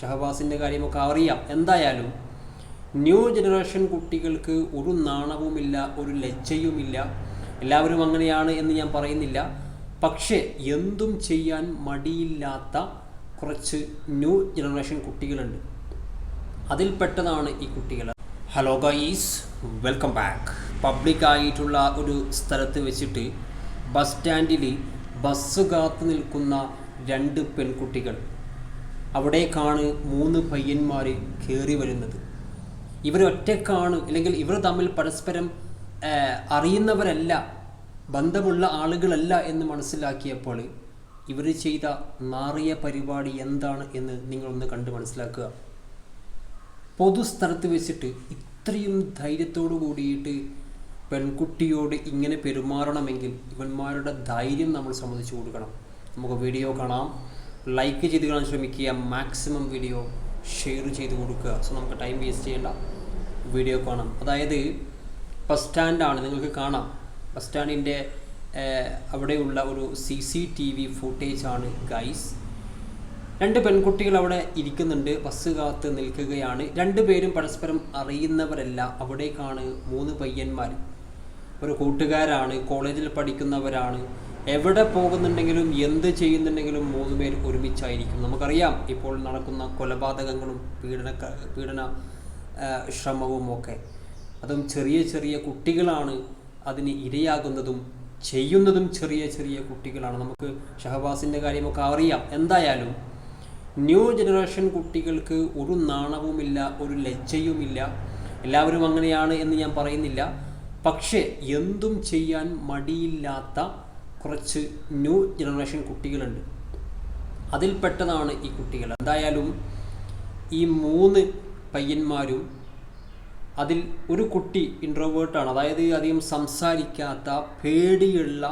ഷഹബാസിന്റെ കാര്യമൊക്കെ അറിയാം. എന്തായാലും ന്യൂ ജനറേഷൻ കുട്ടികൾക്ക് ഒരു നാണവുമില്ല ഒരു ലജ്ജയുമില്ല. എല്ലാവരും അങ്ങനെയാണ് എന്ന് ഞാൻ പറയുന്നില്ല. പക്ഷേ എന്തും ചെയ്യാൻ മടിയില്ലാത്ത കുറച്ച് ന്യൂ ജനറേഷൻ കുട്ടികളുണ്ട്. അതിൽപ്പെട്ടതാണ് ഈ കുട്ടികൾ. Hello guys welcome back. Public ആയിട്ടുള്ള ഒരു സ്ഥലത്ത് വെച്ചിട്ട് ബസ് സ്റ്റാൻഡിൽ ബസ് കാത്തു നിൽക്കുന്ന രണ്ട് പെൺകുട്ടികൾ. അവിടേക്കാണ് മൂന്ന് പയ്യന്മാർ കയറി വരുന്നത്. ഇവർ ഒറ്റക്കാണ് അല്ലെങ്കിൽ ഇവർ തമ്മിൽ പരസ്പരം അറിയുന്നവരല്ല ബന്ധമുള്ള ആളുകളല്ല എന്ന് മനസ്സിലാക്കിയപ്പോൾ ഇവർ ചെയ്ത നാറിയ പരിപാടി എന്താണ് എന്ന് നിങ്ങളൊന്ന് കണ്ട് മനസ്സിലാക്കുക. പൊതുസ്ഥലത്ത് വെച്ചിട്ട് ഇത്രയും ധൈര്യത്തോടു കൂടിയിട്ട് പെൺകുട്ടിയോട് ഇങ്ങനെ പെരുമാറണമെങ്കിൽ ഇവന്മാരുടെ ധൈര്യം നമ്മൾ സമ്മതിച്ചു കൊടുക്കണം. നമുക്ക് വീഡിയോ കാണാം. ലൈക്ക് ചെയ്ത് കാണാൻ ശ്രമിക്കുക മാക്സിമം വീഡിയോ ഷെയർ ചെയ്ത് കൊടുക്കുക. സോ നമുക്ക് ടൈം വേസ്റ്റ് ചെയ്യേണ്ട. വീഡിയോ കാണാം. അതായത് ബസ് സ്റ്റാൻഡാണ് നിങ്ങൾക്ക് കാണാം. ബസ് സ്റ്റാൻഡിന്റെ അവിടെയുള്ള ഒരു സി സി ടി വി ഫുട്ടേജാണ് ഗൈസ് രണ്ട് പെൺകുട്ടികൾ അവിടെ ഇരിക്കുന്നുണ്ട്. ബസ് കാത്ത് നിൽക്കുകയാണ്. രണ്ടുപേരും പരസ്പരം അറിയുന്നവരല്ല. അവിടേക്കാണ് മൂന്ന് പയ്യന്മാർ. ഒരു കൂട്ടുകാരാണ് കോളേജിൽ പഠിക്കുന്നവരാണ്. എവിടെ പോകുന്നുണ്ടെങ്കിലും എന്ത് ചെയ്യുന്നുണ്ടെങ്കിലും മൂന്ന് പേർ ഒരുമിച്ചായിരിക്കും. നമുക്കറിയാം ഇപ്പോൾ നടക്കുന്ന കൊലപാതകങ്ങളും പീഡന പീഡന ശ്രമവും ഒക്കെ. അതും ചെറിയ ചെറിയ കുട്ടികളാണ് അതിന് ഇരയാകുന്നതും ചെയ്യുന്നതും ചെറിയ ചെറിയ കുട്ടികളാണ്. നമുക്ക് ഷഹബാസിന്റെ കാര്യമൊക്കെ അറിയാം. എന്തായാലും ന്യൂ ജനറേഷൻ കുട്ടികൾക്ക് ഒരു നാണവുമില്ല ഒരു ലജ്ജയുമില്ല. എല്ലാവരും അങ്ങനെയാണ് എന്ന് ഞാൻ പറയുന്നില്ല. പക്ഷേ എന്തും ചെയ്യാൻ മടിയില്ലാത്ത കുറച്ച് ന്യൂ ജനറേഷൻ കുട്ടികളുണ്ട്. അതിൽ പെട്ടതാണ് ഈ കുട്ടികൾ. എന്തായാലും ഈ മൂന്ന് പയ്യന്മാരും അതിൽ ഒരു കുട്ടി ഇൻട്രോവേർട്ടാണ് അതായത് അധികം സംസാരിക്കാത്ത പേടിയുള്ള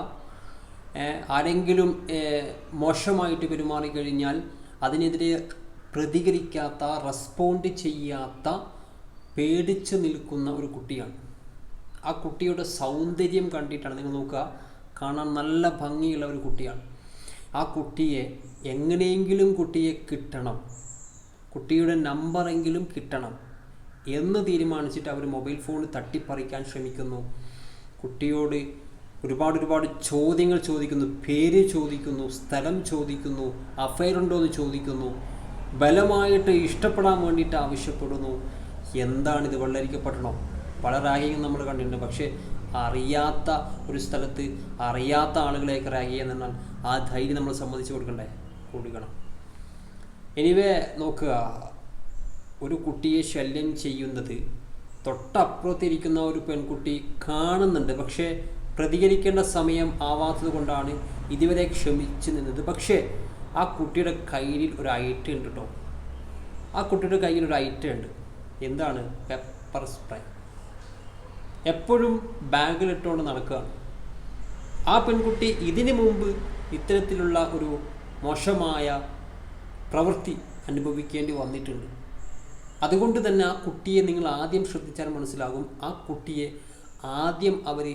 ആരെങ്കിലും മോശമായിട്ട് പെരുമാറിക്കഴിഞ്ഞാൽ അതിനെതിരെ പ്രതികരിക്കാത്ത റെസ്പോണ്ട് ചെയ്യാത്ത പേടിച്ച് നിൽക്കുന്ന ഒരു കുട്ടിയാണ്. ആ കുട്ടിയുടെ സൗന്ദര്യം കണ്ടിട്ടാണ് നിങ്ങൾ നോക്കുക. കാണാൻ നല്ല ഭംഗിയുള്ള ഒരു കുട്ടിയാണ്. ആ കുട്ടിയെ എങ്ങനെയെങ്കിലും കുട്ടിയെ കിട്ടണം. കുട്ടിയുടെ നമ്പറെങ്കിലും കിട്ടണം എന്ന് തീരുമാനിച്ചിട്ട് അവർ മൊബൈൽ ഫോൺ തട്ടിപ്പറിക്കാൻ ശ്രമിക്കുന്നു. കുട്ടിയോട് ഒരുപാട് ഒരുപാട് ചോദ്യങ്ങൾ ചോദിക്കുന്നു പേര് ചോദിക്കുന്നു സ്ഥലം ചോദിക്കുന്നു അഫയർ ഉണ്ടോ എന്ന് ചോദിക്കുന്നു ബലമായിട്ട് ഇഷ്ടപ്പെടാൻ വേണ്ടിയിട്ട് ആവശ്യപ്പെടുന്നു. എന്താണിത് വെള്ളരിക്കപ്പെടണം പല റാഗിങ്ങും നമ്മൾ കണ്ടിട്ടുണ്ട്. പക്ഷേ അറിയാത്ത ഒരു സ്ഥലത്ത് അറിയാത്ത ആളുകളെയൊക്കെ റാഗ് പറഞ്ഞാൽ ആ ധൈര്യം നമ്മൾ സമ്മതിച്ചു കൊടുക്കണ്ടേ? കൊടുക്കണം. എനിവേ നോക്കുക. ഒരു കുട്ടിയെ ശല്യം ചെയ്യുന്നത് തൊട്ടപ്പുറത്തിരിക്കുന്ന ഒരു പെൺകുട്ടി കാണുന്നുണ്ട്. പക്ഷേ പ്രതികരിക്കേണ്ട സമയം ആവാത്തത് കൊണ്ടാണ് ഇതുവരെ ക്ഷമിച്ചു നിന്നത്. പക്ഷേ ആ കുട്ടിയുടെ കയ്യിൽ ഒരു ഐറ്റം ഉണ്ട് കേട്ടോ ആ കുട്ടിയുടെ കയ്യിൽ ഒരു ഐറ്റം ഉണ്ട്. എന്താണ്? പെപ്പർ സ്പ്രേ എപ്പോഴും ബാഗിലിട്ടുകൊണ്ട് നടക്കുകയാണ് ആ പെൺകുട്ടി ഇതിനു മുമ്പ് ഇത്തരത്തിലുള്ള ഒരു മോശമായ പ്രവൃത്തി അനുഭവിക്കേണ്ടി വന്നിട്ടുണ്ട്. അതുകൊണ്ട് തന്നെ ആ കുട്ടിയെ നിങ്ങൾ ആദ്യം ശ്രദ്ധിച്ചാൽ മനസ്സിലാകും. ആ കുട്ടിയെ ആദ്യം അവർ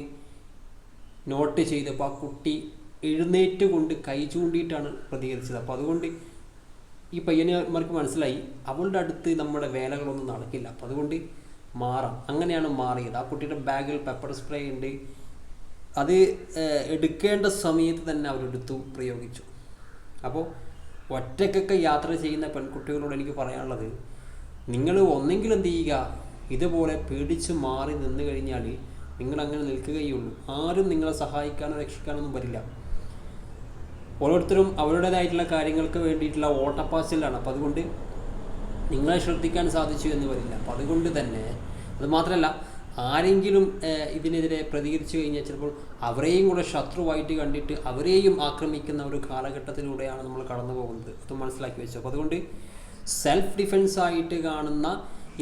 നോട്ട് ചെയ്തപ്പോൾ ആ കുട്ടി എഴുന്നേറ്റ് കൊണ്ട് കൈ ചൂണ്ടിയിട്ടാണ് പ്രതികരിച്ചത്. അപ്പോൾ അതുകൊണ്ട് ഈ പയ്യന്മാർക്ക് മനസ്സിലായി അവളുടെ അടുത്ത് നമ്മുടെ വേലകളൊന്നും നടക്കില്ല. അപ്പോൾ അതുകൊണ്ട് മാറാം. അങ്ങനെയാണ് മാറിയത്. ആ കുട്ടിയുടെ ബാഗിൽ പെപ്പർ സ്പ്രേ ഉണ്ട്. അത് എടുക്കേണ്ട സമയത്ത് തന്നെ അവരെടുത്തു പ്രയോഗിച്ചു. അപ്പോൾ ഒറ്റയ്ക്കൊക്കെ യാത്ര ചെയ്യുന്ന പെൺകുട്ടികളോട് എനിക്ക് പറയാനുള്ളത് നിങ്ങൾ ഒന്നെങ്കിലും എന്ത് ചെയ്യുക ഇതുപോലെ പേടിച്ച് മാറി നിന്ന് കഴിഞ്ഞാൽ നിങ്ങൾ അങ്ങനെ നിൽക്കുകയുള്ളൂ. ആരും നിങ്ങളെ സഹായിക്കാനോ രക്ഷിക്കാനോ ഒന്നും വരില്ല. ഓരോരുത്തരും അവരുടേതായിട്ടുള്ള കാര്യങ്ങൾക്ക് വേണ്ടിയിട്ടുള്ള ഓട്ടപ്പാച്ചിലാണ്. അപ്പോൾ അതുകൊണ്ട് നിങ്ങളെ ശ്രദ്ധിക്കാൻ സാധിച്ചു എന്ന് വരില്ല. അപ്പോൾ അതുകൊണ്ട് തന്നെ അതുമാത്രമല്ല ആരെങ്കിലും ഇതിനെതിരെ പ്രതികരിച്ചു കഴിഞ്ഞാൽ ചിലപ്പോൾ അവരെയും കൂടെ ശത്രുവായിട്ട് കണ്ടിട്ട് അവരെയും ആക്രമിക്കുന്ന ഒരു കാലഘട്ടത്തിലൂടെയാണ് നമ്മൾ കടന്നു പോകുന്നത്. അത് മനസ്സിലാക്കി വെച്ചു. അപ്പോൾ അതുകൊണ്ട് സെൽഫ് ഡിഫെൻസ് ആയിട്ട് കാണുന്ന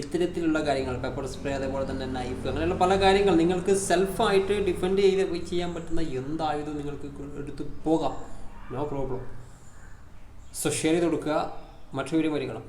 ഇത്തരത്തിലുള്ള കാര്യങ്ങൾ പേപ്പർ സ്പ്രേ അതേപോലെ തന്നെ നൈഫ് അങ്ങനെയുള്ള പല കാര്യങ്ങൾ നിങ്ങൾക്ക് സെൽഫായിട്ട് ഡിഫെൻഡ് ചെയ്ത് ചെയ്യാൻ പറ്റുന്ന എന്തായുധം നിങ്ങൾക്ക് എടുത്ത് പോകാം. നോ പ്രോബ്ലം സോ ഷെയർ ചെയ്ത് കൊടുക്കുക. മറ്റൊരു പരിഗണം